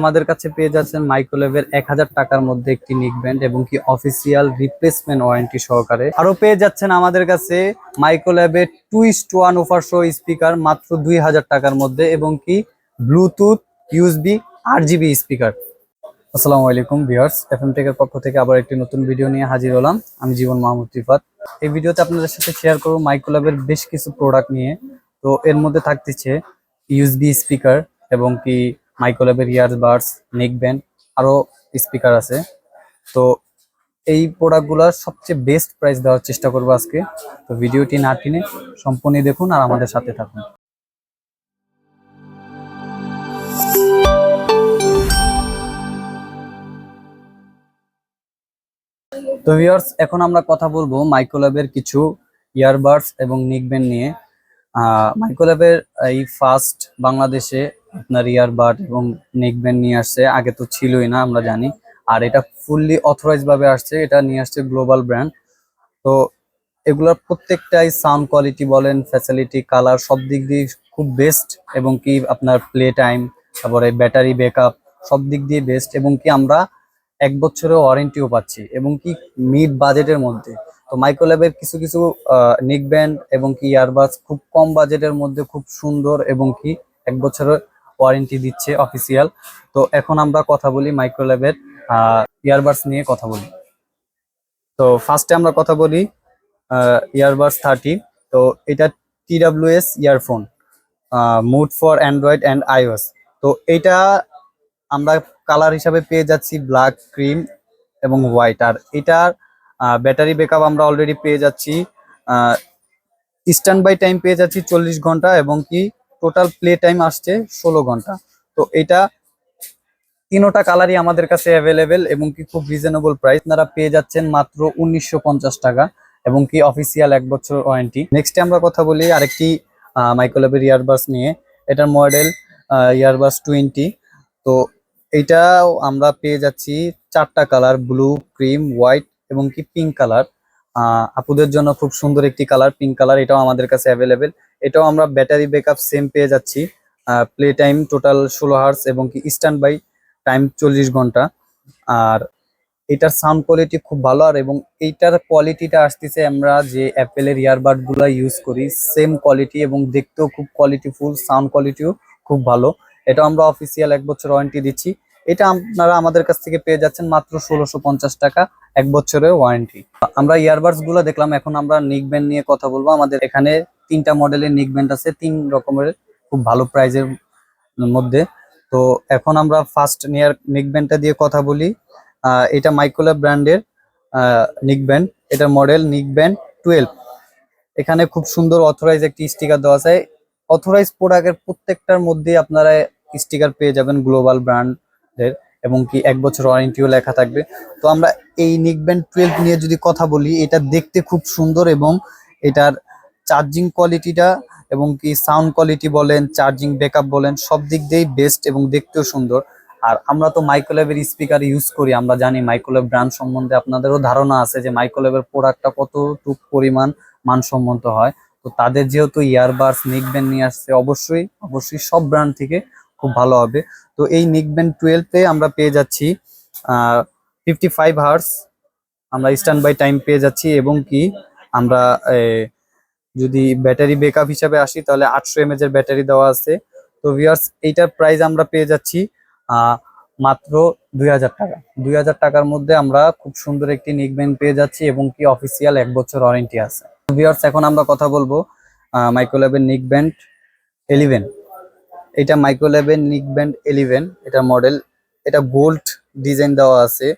আমাদের কাছে পেয়ে যাচ্ছেন মাইক্রোলেভের এক হাজার টাকার মধ্যে একটি নিক ব্যান্ড এবং কি অফিসিয়াল রিপ্লেসমেন্ট ওয়ারেন্টি সহকারে। আরও পেয়ে যাচ্ছেন আমাদের কাছে মাইক্রোলেভের twist one over show speaker মাত্র দুই হাজার টাকার মধ্যে এবং কি ব্লুটুথ ইউএসবি আট জিবি স্পিকার আসসালামু আলাইকুম ভিউয়ার্স এফএম টেকের পক্ষ থেকে আবার একটি নতুন ভিডিও নিয়ে হাজির হলাম। আমি জীবন মাহমুদ রিফাত। এই ভিডিওতে আপনাদের সাথে শেয়ার করব মাইক্রোল্যাবের বেশ কিছু প্রোডাক্ট নিয়ে। তো এর মধ্যে থাকতেছে ইউএসবি স্পিকার এবং কি মাইক্রোল্যাবের ইয়ারবাডস নেক ব্যান্ড আরও স্পিকার আছে। তো এই প্রোডাক্টগুলোর সবচেয়ে বেস্ট প্রাইস দেওয়ার চেষ্টা করব আজকে। তো ভিডিওটি না টেনে সম্পূর্ণ দেখুন আর আমাদের সাথে থাকুন। তো ভিউয়ার্স এখন আমরা কথা বলব মাইক্রোল্যাবের কিছু ইয়ারবাডস এবং নিকব্যান্ড নিয়ে। মাইক্রোল্যাবের এই ফার্স্ট বাংলাদেশে আপনার ইয়ারবাড এবং নেকব্যান্ড নিয়ে আসছে, আগে তো ছিলই না, আমরা জানি। আর এটা ফুললি অথরাইজ ভাবে আসছে, এটা নিয়ে আসছে গ্লোবাল ব্র্যান্ড তো এগুলোর প্রত্যেকটাই সাউন্ড কোয়ালিটি বলেন ফ্যাসিলিটি কালার সব দিক দিয়ে খুব বেস্ট এবং কি আপনার প্লে টাইম তারপরে ব্যাটারি ব্যাকআপ সব দিক দিয়ে বেস্ট এবং কি আমরা এক বছরের ওয়ারেন্টিও পাচ্ছি এবং কি মিড বাজেটের মধ্যে। তো মাইক্রোল্যাবের কিছু কিছু নিক ব্যান্ড এবং কি ইয়ারবাস খুব কম বাজেটের মধ্যে খুব সুন্দর এবং কি এক বছরের ওয়ারেন্টি দিচ্ছে অফিসিয়াল তো এখন আমরা কথা বলি মাইক্রোল্যাবের ইয়ারবাডস নিয়ে কথা বলি। তো ফার্স্টে আমরা কথা বলি ইয়ারবাডস থার্টি তো এটা TWS earphone mood for Android and iOS তো এটা আমরা কালার হিসাবে পেয়ে যাচ্ছি ব্ল্যাক ক্রিম এবং হোয়াইট আর এটার ব্যাটারি ব্যাকআপ আমরা অলরেডি পেয়ে যাচ্ছি স্ট্যান্ড বাই টাইম পেয়ে যাচ্ছি চল্লিশ ঘণ্টা এবং কি টোটাল প্লে টাইম আসছে ষোলো ঘণ্টা। তো এটা তিনোটা কালারই আমাদের কাছে অ্যাভেলেবেল এবং কি খুব রিজনেবল প্রাইস আপনারা পেয়ে যাচ্ছেন মাত্র উনিশশো পঞ্চাশ টাকা এবং কি অফিসিয়াল এক বছর ওয়ারেন্টি নেক্সটে আমরা কথা বলি আরেকটি মাইক্রোলেবের ইয়ারবাস নিয়ে। এটার মডেল ইয়ারবাস টোয়েন্টি তো এইটাও আমরা পেয়ে যাচ্ছি চারটা কালার ব্লু ক্রিম হোয়াইট এবং কি পিঙ্ক কালার আপুদের জন্য খুব সুন্দর একটি কালার পিঙ্ক কালার এটাও আমাদের কাছে অ্যাভেলেবেল এটাও আমরা ব্যাটারি ব্যাকআপ সেম পেয়ে যাচ্ছি প্লে টাইম টোটাল ষোলো হার্স এবং কি স্ট্যান্ড বাই টাইম চল্লিশ ঘণ্টা। আর এটার সাউন্ড কোয়ালিটি খুব ভালো, আর এবং এইটার কোয়ালিটিটা আসতেছে আমরা যে অ্যাপেলের ইয়ারবাডগুলা ইউজ করি সেম কোয়ালিটি এবং দেখতেও খুব কোয়ালিটিফুল সাউন্ড কোয়ালিটিও খুব ভালো। এটা আমরা অফিসিয়াল এক বছর ওয়ারেন্টি দিচ্ছি। এটা আপনারা আমাদের কাছ থেকে পেয়ে যাচ্ছেন মাত্র ষোলোশো পঞ্চাশ টাকা, এক বছরের ওয়ারেন্টি আমরা ইয়ারবাডসগুলো দেখলাম, এখন আমরা নিক ব্যান্ড নিয়ে কথা বলব। আমাদের এখানে তিনটা মডেলের নিক ব্যান্ড আছে, তিন রকমের, খুব ভালো প্রাইজের মধ্যে। তো এখন আমরা ফার্স্ট নিয়ার নিক ব্যান্ডটা দিয়ে কথা বলি। এটা মাইক্রোল্যাব ব্র্যান্ডের নিক ব্যান্ড এটার মডেল নিক ব্যান্ড টুয়েলভ এখানে খুব সুন্দর অথরাইজ একটি স্টিকার দেওয়া আছে। অথরাইজ প্রোডাক্টের প্রত্যেকটার মধ্যে আপনারা স্টিকার পেয়ে যাবেন গ্লোবাল ব্র্যান্ডের এবং কি এক বছর ওয়ারেন্টিও লেখা থাকবে। তো আমরা এই নিক ব্যান্ড টুয়েলভ নিয়ে যদি কথা বলি, এটা দেখতে খুব সুন্দর এবং এটার চার্জিং কোয়ালিটিটা এবং কি সাউন্ড কোয়ালিটি বলেন চার্জিং ব্যাকআপ বলেন, সব দিক দিয়েই বেস্ট এবং দেখতেও সুন্দর। আর আমরা তো মাইক্রোল্যাবের স্পিকার ইউজ করি, আমরা জানি মাইক্রোল্যাব ব্র্যান্ড সম্বন্ধে আপনাদেরও ধারণা আছে যে মাইক্রোল্যাবের প্রোডাক্টটা কতটুক পরিমাণ মানসম্মত হয়। তো তাদের যেহেতু ইয়ারবাডস নিকব্যান্ড নিয়ে আসছে, অবশ্যই অবশ্যই সব ব্র্যান্ড থেকে খুব ভালো হবে। তো এই নিকব্যান্ড টুয়েলভে আমরা পেয়ে যাচ্ছি ফিফটি ফাইভ হার্স আমরা স্ট্যান্ড বাই টাইম পেয়ে যাচ্ছি এবং কি আমরা যদি ব্যাটারি ব্যাকআপ হিসাবে আসি তাহলে আটশো এমএজ এর ব্যাটারি দেওয়া আছে। তো ভিউয়ার্স এইটার প্রাইস আমরা পেয়ে যাচ্ছি মাত্র দুই হাজার টাকা। দুই হাজার টাকার মধ্যে আমরা খুব সুন্দর একটি নিকব্যান্ড পেয়ে যাচ্ছি এবং কি অফিসিয়াল এক বছর ওয়ারেন্টি আছে। ভিউয়ার্স এখন আমরা কথা বলব মাইক্রোল্যাবের নিকব্যান্ড এলিভেন এটা মাইক্রোলেভেন নিক ব্যান্ড এলিভেন এটা মডেল এটা গোল্ড ডিজাইন দেওয়া আছে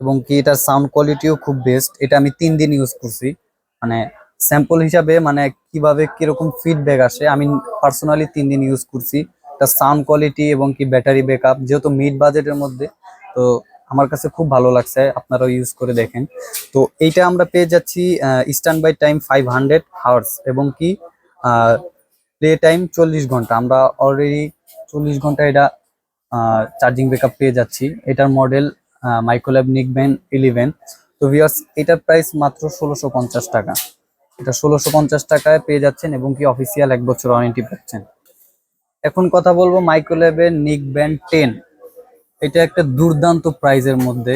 এবং কি এটার সাউন্ড কোয়ালিটিও খুব বেস্ট এটা আমি তিন দিন ইউজ করছি। মানে স্যাম্পল হিসাবে মানে কীভাবে কীরকম ফিডব্যাক আসে, আমি পার্সোনালি তিন দিন ইউজ করছি। তার সাউন্ড কোয়ালিটি এবং কি ব্যাটারি ব্যাকআপ যেহেতু মিড বাজেটের মধ্যে, তো আমার কাছে খুব ভালো লাগছে, আপনারাও ইউজ করে দেখেন। তো এইটা আমরা পেয়ে যাচ্ছি stand by time five hundred hours এবং কি প্লে টাইম চল্লিশ ঘণ্টা। আমরা অলরেডি চল্লিশ ঘণ্টা এটা চার্জিং ব্যাকআপ পেয়ে যাচ্ছি। এটার মডেল মাইক্রোল্যাব নিকব্যান ইলেভেন তো ভিউয়ার্স এটার প্রাইস মাত্র ষোলোশো পঞ্চাশ টাকা। এটা ষোলোশো পঞ্চাশ টাকায় পেয়ে যাচ্ছেন এবং কি অফিসিয়াল এক বছর ওয়ারেন্টি পাচ্ছেন। এখন কথা বলব মাইক্রোল্যাবের নিক ব্যান্ড টেন এটা একটা দুর্দান্ত প্রাইজের মধ্যে,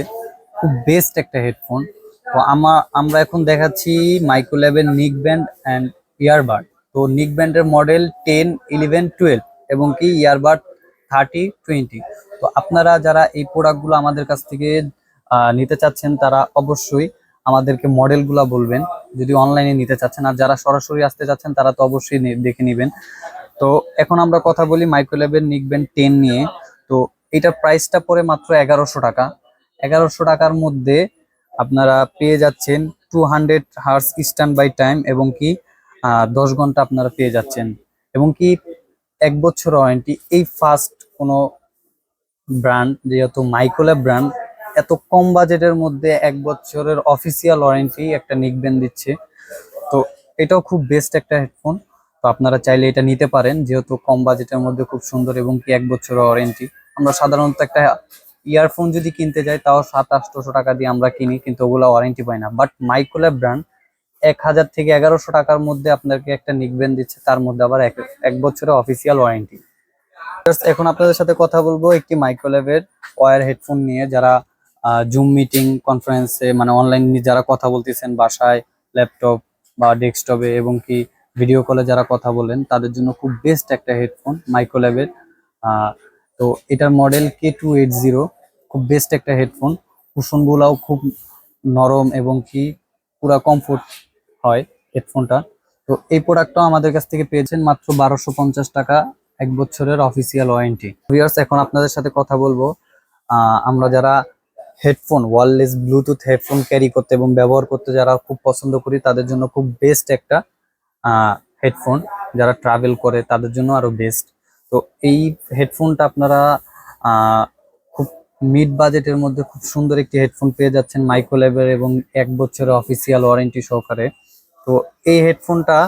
খুব বেস্ট একটা হেডফোন তো আমার আমরা এখন দেখাচ্ছি মাইক্রোল্যাবের নিক ব্যান্ড অ্যান্ড ইয়ারবাড তো নিক ব্যান্ডের মডেল টেন ইলেভেন টুয়েলভ এবং কি ইয়ারবাড থার্টি টোয়েন্টি তো আপনারা যারা এই প্রোডাক্টগুলো আমাদের কাছ থেকে নিতে চাচ্ছেন, তারা অবশ্যই আমাদেরকে মডেলগুলো বলবেন। যদি অনলাইনে নিতে চাচ্ছেন, আর যারা সরাসরি আসতে চাচ্ছেন, তারা তো অবশ্যই দেখে নেবেন। তো এখন আমরা কথা বলি মাইক্রোল্যাবের নিক ব্যান্ড টেন নিয়ে। তো এটার প্রাইসটা পড়ে মাত্র এগারোশো টাকা। এগারোশো টাকার মধ্যে আপনারা পেয়ে যাচ্ছেন two hundred hours stand by time এবং কি দশ ঘণ্টা আপনারা পেয়ে যাচ্ছেন। এবং কি এক বছর ওয়ারেন্টি এই ফার্স্ট কোনো ব্র্যান্ড যেহেতু মাইক্রোল্যাব ব্র্যান্ড এত কম বাজেটের মধ্যে এক বছরের অফিসিয়াল ওয়ারেন্টি একটা নিকবেন দিচ্ছে। তো এটাও খুব বেস্ট একটা হেডফোন তো আপনারা চাইলে এটা নিতে পারেন, যেহেতু কম বাজেটের মধ্যে খুব সুন্দর এবং কি এক বছরের ওয়ারেন্টি আমরা সাধারণত একটা ইয়ারফোন যদি কিনতে যাই, তাও সাত আটশোশো টাকা দিয়ে আমরা কিনি, কিন্তু ওগুলো ওয়ারেন্টি পাই না। বাট মাইক্রোল্যাব ব্র্যান্ড এক হাজার থেকে এগারোশো টাকার মধ্যে আপনাকে একটা নিকবেন দিচ্ছে, তার মধ্যে আবার এক এক বছরের অফিসিয়াল ওয়ারেন্টি এখন আপনাদের সাথে কথা বলব একটি মাইক্রোল্যাবের ওয়ার হেডফোন নিয়ে, যারা জুম মিটিং কনফারেন্সে মানে অনলাইন যারা কথা বলতেছেন বাসায় ল্যাপটপ বা ডেস্কটপে এবং কি ভিডিও কলে যারা কথা বলেন, তাদের জন্য খুব বেস্ট একটা হেডফোন মাইক্রোল্যাবের তো এটার model K two eight zero খুব বেস্ট একটা হেডফোন কুশনগুলাও খুব নরম এবং কি পুরা কমফোর্ট হয় হেডফোনটা তো এই প্রোডাক্টটাও আমাদের কাছ থেকে পেয়েছেন মাত্র বারোশো পঞ্চাশ টাকা, এক বছরের অফিসিয়াল ওয়ারেন্টি ভিউয়ার্স এখন আপনাদের সাথে কথা বলব। আমরা যারা headphone wireless Bluetooth headphone carry করতে এবং ব্যবহার করতে যারা খুব পছন্দ করি, তাদের জন্য খুব বেস্ট একটা হেডফোন যারা ট্রাভেল করে, তাদের জন্য আরও বেস্ট তো এই হেডফোনটা আপনারা খুব মিড বাজেটের মধ্যে খুব সুন্দর একটি হেডফোন পেয়ে যাচ্ছেন মাইক্রোলেভের এবং এক বছরের অফিসিয়াল ওয়ারেন্টি সহকারে। তো এই হেডফোনটা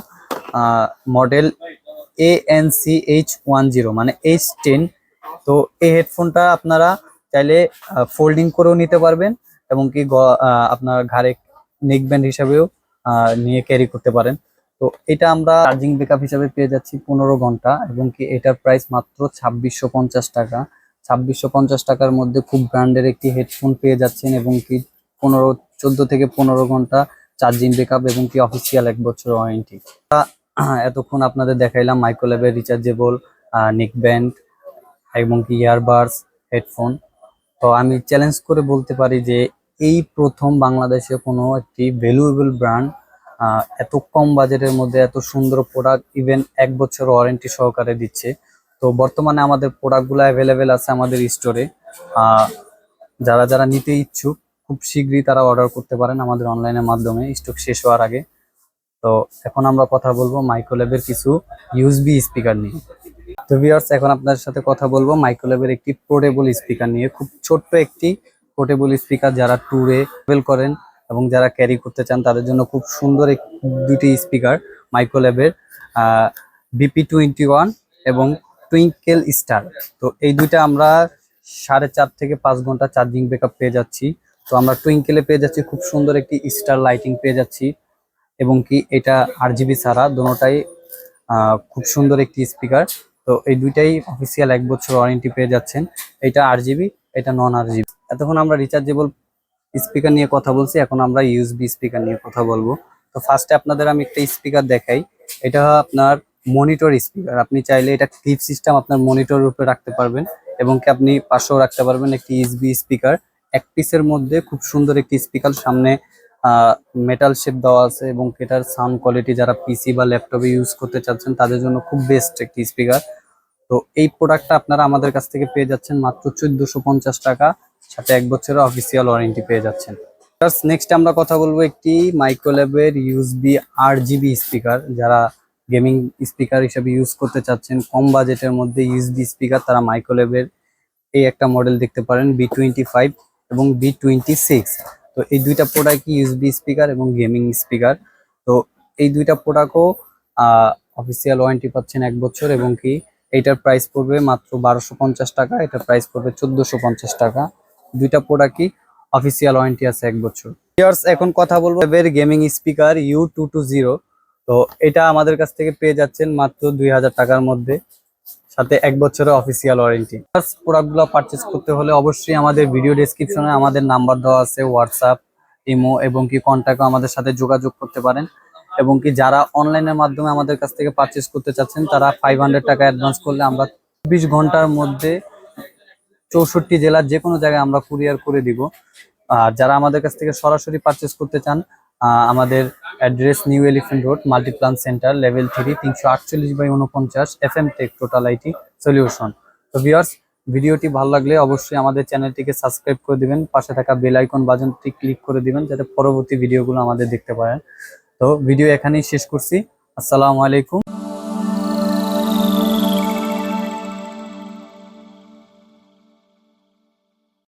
model A N C H one zero মানে এইচ টেন তো এই হেডফোনটা আপনারা চাইলে ফোল্ডিং করেও নিতে পারবেন এবং কি আপনার ঘাড়ে নেক ব্যান্ড হিসাবেও নিয়ে ক্যারি করতে পারেন। তো এটা আমরা চার্জিং ব্যাকআপ হিসাবে পেয়ে যাচ্ছি পনেরো ঘণ্টা এবং কি এটার প্রাইস মাত্র ছাব্বিশশো পঞ্চাশ টাকা। ছাব্বিশশো পঞ্চাশ টাকার মধ্যে খুব ব্র্যান্ডের একটি হেডফোন পেয়ে যাচ্ছেন এবং কি পনেরো, চোদ্দ থেকে পনেরো ঘণ্টা চার্জিং ব্যাকআপ এবং কি অফিসিয়াল এক বছর ওয়ারেন্টি এতক্ষণ আপনাদের দেখাইলাম মাইক্রোলেভের রিচার্জেবল নেক ব্যান্ড এবং কি ইয়ারবাডস হেডফোন তো আমি চ্যালেঞ্জ করে বলতে পারি যে এই প্রথম বাংলাদেশে কোনো একটি ভ্যালুয়েবল ব্র্যান্ড এত কম বাজেটের মধ্যে এত সুন্দর প্রোডাক্ট ইভেন এক বছর ওয়ারেন্টি সহকারে দিচ্ছে। তো বর্তমানে আমাদের প্রোডাক্টগুলো অ্যাভেলেবেল আছে আমাদের স্টোরে যারা যারা নিতে ইচ্ছুক খুব শীঘ্রই তারা অর্ডার করতে পারেন আমাদের অনলাইনের মাধ্যমে। স্টক শেষ হওয়ার আগে। তো এখন আমরা কথা বলব মাইক্রোলেভের কিছু ইউএসবি স্পিকার নিয়ে। তো ভিউয়ার্স এখন আপনাদের সাথে কথা বলব মাইক্রোলেভের একটি পোর্টেবল স্পিকার নিয়ে। খুব ছোট্ট একটি পোর্টেবল স্পিকার যারা ট্যুরে ট্রাভেল করেন এবং যারা ক্যারি করতে চান, তাদের জন্য খুব সুন্দর দুটি স্পিকার মাইক্রোলেভের বিপি টোয়েন্টি ওয়ান এবং টুইঙ্কেল স্টার তো এই দুইটা আমরা সাড়ে চার থেকে পাঁচ ঘণ্টা চার্জিং ব্যাকআপ পেয়ে যাচ্ছি। তো আমরা টুইঙ্কেলে পেয়ে যাচ্ছি খুব সুন্দর একটি স্টার লাইটিং পেয়ে যাচ্ছি। এবং কি এটা আর জিবি ছাড়া দোনোটাই আহ, খুব সুন্দর একটি স্পিকার তো এই দুইটাই অফিসিয়াল এক বছর ওয়ারেন্টি পেয়ে যাচ্ছেন। এটা আর জিবি এটা নন আর জিবি এতক্ষণ আমরা রিচার্জেবল স্পিকার নিয়ে কথা বলছি এখন আমরা ইউএসবি স্পিকার নিয়ে কথা বলব। তো ফার্স্টে আপনাদের আমি একটা স্পিকার দেখাই। এটা আপনার মনিটর স্পিকার আপনি চাইলে এটা ক্লিপ সিস্টেম আপনার মনিটর উপরে রাখতে পারবেন এবং কি আপনি পাশেও রাখতে পারবেন একটি ইউএসবি স্পিকার এক পিসের মধ্যে খুব সুন্দর একটি স্পিকার সামনে মেটাল শেপ দেওয়া আছে এবং এটার সাউন্ড কোয়ালিটি যারা পিসি বা ল্যাপটপে ইউজ করতে চাচ্ছেন, তাদের জন্য খুব বেস্ট একটি স্পিকার তো এই প্রোডাক্টটা আপনারা আমাদের কাছ থেকে পেয়ে যাচ্ছেন মাত্র চোদ্দশো পঞ্চাশ টাকা, সাথে এক বছরের অফিসিয়াল ওয়ারেন্টি পেয়ে যাচ্ছেন। নেক্সট আমরা কথা বলব একটি মাইক্রোল্যাবের ইউএসবি আর জিবি স্পিকার যারা গেমিং স্পিকার হিসেবে ইউজ করতে চাচ্ছেন। কম বাজেটের মধ্যে ইউএসবি স্পিকার তারা মাইক্রোল্যাবের এই একটা মডেল দেখতে পারেন বি টোয়েন্টি ফাইভ এবং বি টোয়েন্টি সিক্স তো এই দুইটা প্রোডাক্ট ইউএসবি স্পিকার এবং গেমিং স্পিকার তো এই দুইটা প্রোডাক্টও অফিসিয়াল ওয়ারেন্টি পাচ্ছেন এক বছর এবং কি এইটার প্রাইস পড়বে মাত্র বারোশো পঞ্চাশ টাকা, এটার প্রাইস পড়বে চোদ্দশো পঞ্চাশ টাকা। দুইটা প্রোডাক্টই অফিসিয়াল ওয়ারেন্টি আছে এক বছর। ইয়ার্স এখন কথা বলব এর gaming speaker U two two zero তো এটা আমাদের কাছ থেকে পেয়ে যাচ্ছেন মাত্র দুই হাজার টাকার মধ্যে। সাথে এক বছরের অফিসিয়াল ওয়ারেন্টি প্রোডাক্টগুলো পারচেস করতে হলে অবশ্যই আমাদের ভিডিও ডেসক্রিপশনে আমাদের নাম্বার দেওয়া আছে হোয়াটসঅ্যাপ ইমো এবং কি কন্ট্যাক্টও আমাদের সাথে যোগাযোগ করতে পারেন। এবং কি যারা অনলাইনের মাধ্যমে আমাদের কাছ থেকে পারচেস করতে চাচ্ছেন, তারা ফাইভ হান্ড্রেড টাকা অ্যাডভান্স করলে আমরা চব্বিশ ঘণ্টার মধ্যে চৌষট্টি জেলার যে কোনো জায়গায় আমরা কুরিয়ার করে দিব। আর যারা আমাদের কাছ থেকে সরাসরি পারচেস করতে চান আমাদের address new elephant road, Multiplan centre, level three, তিনশো আটচল্লিশ বাই উনপঞ্চাশ F M tech, total IT solution. তো ভিওর্স ভিডিওটি ভালো লাগলে অবশ্যই আমাদের চ্যানেলটিকে সাবস্ক্রাইব করে দিবেন, পাশে থাকা বেলাইকন বাটনটি ক্লিক করে দিবেন, যাতে পরবর্তী ভিডিওগুলো আমাদের দেখতে পারেন। তো ভিডিও এখানেই শেষ করছি। আসসালামু আলাইকুম।